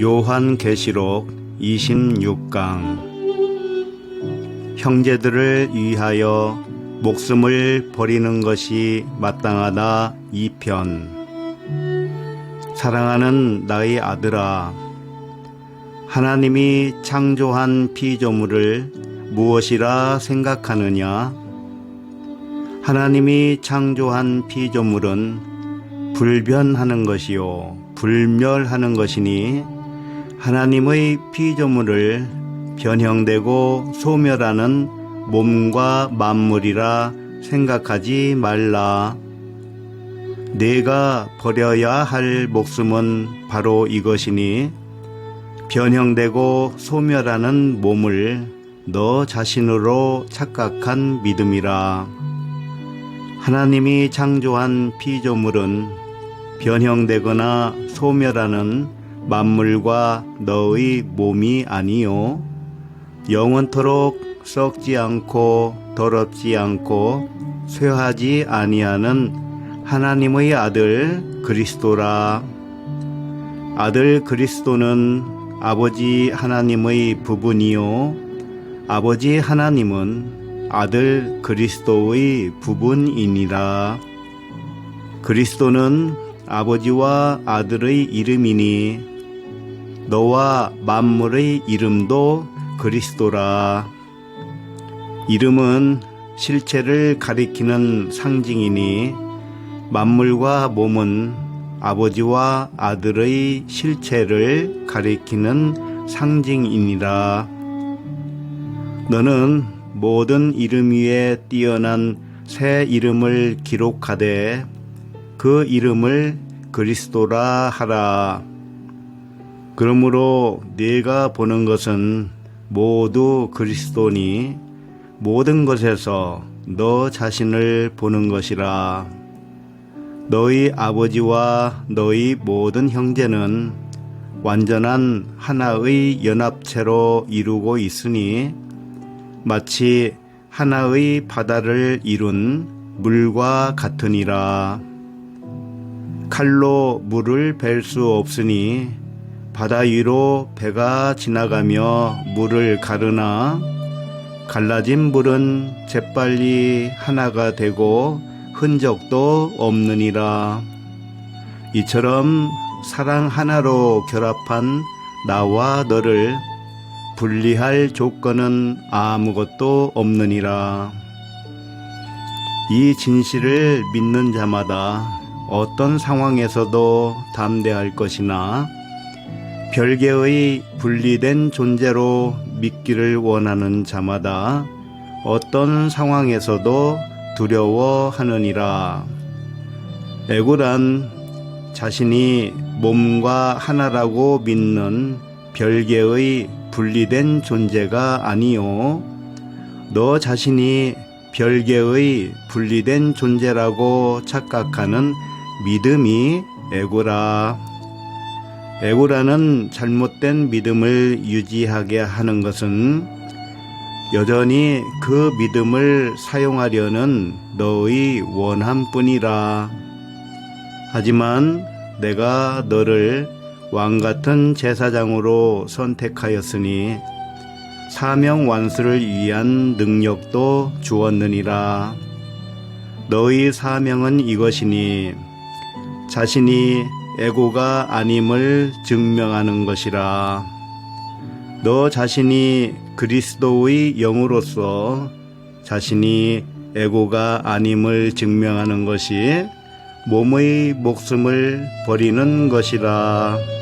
요한계시록 26강. 형제들을 위하여 목숨을 버리는 것이 마땅하다 2편. 사랑하는 나의 아들아 하나님이 창조한 피조물을 무엇이라 생각하느냐 하나님이 창조한 피조물은 불변하는 것이요 불멸하는 것이니 하나님의 피조물을 변형되고 소멸하는 몸과 만물이라 생각하지 말라. 내가 버려야 할 목숨은 바로 이것이니 변형되고 소멸하는 몸을 너 자신으로 착각한 믿음이라. 하나님이 창조한 피조물은 변형되거나 소멸하는 만물과 너의 몸이 아니요. 영원토록 썩지 않고 더럽지 않고 쇠하지 아니하는 하나님의 아들 그리스도라. 아들 그리스도는 아버지 하나님의 부분이요. 아버지 하나님은 아들 그리스도의 부분이니라 그리스도는 아버지와 아들의 이름이니 너와 만물의 이름도 그리스도라. 이름은 실체를 가리키는 상징이니 만물과 몸은 아버지와 아들의 실체를 가리키는 상징이니라. 너는 모든 이름 위에 뛰어난 새 이름을 기록하되 그 이름을 그리스도라 하라. 그러므로 네가 보는 것은 모두 그리스도니 모든 것에서 너 자신을 보는 것이라. 너희 아버지와 너희 모든 형제는 완전한 하나의 연합체로 이루고 있으니 마치 하나의 바다를 이룬 물과 같으니라. 칼로 물을 벨 수 없으니 바다 위로 배가 지나가며 물을 가르나 갈라진 물은 재빨리 하나가 되고 흔적도 없느니라. 이처럼 사랑 하나로 결합한 나와 너를 분리할 조건은 아무것도 없느니라. 이 진실을 믿는 자마다 어떤 상황에서도 담대할 것이나 별개의 분리된 존재로 믿기를 원하는 자마다 어떤 상황에서도 두려워하느니라. 애고란 자신이 몸과 하나라고 믿는 별개의 분리된 존재가 아니요. 너 자신이 별개의 분리된 존재라고 착각하는 믿음이 애고라. 애고라는 잘못된 믿음을 유지하게 하는 것은 여전히 그 믿음을 사용하려는 너의 원함뿐이라. 하지만 내가 너를 왕 같은 제사장으로 선택하였으니 사명 완수를 위한 능력도 주었느니라. 너희 사명은 이것이니 자신이 애고가 아님을 증명하는 것이라. 너 자신이 그리스도의 영으로서 자신이 애고가 아님을 증명하는 것이 몸의 목숨을 버리는 것이라.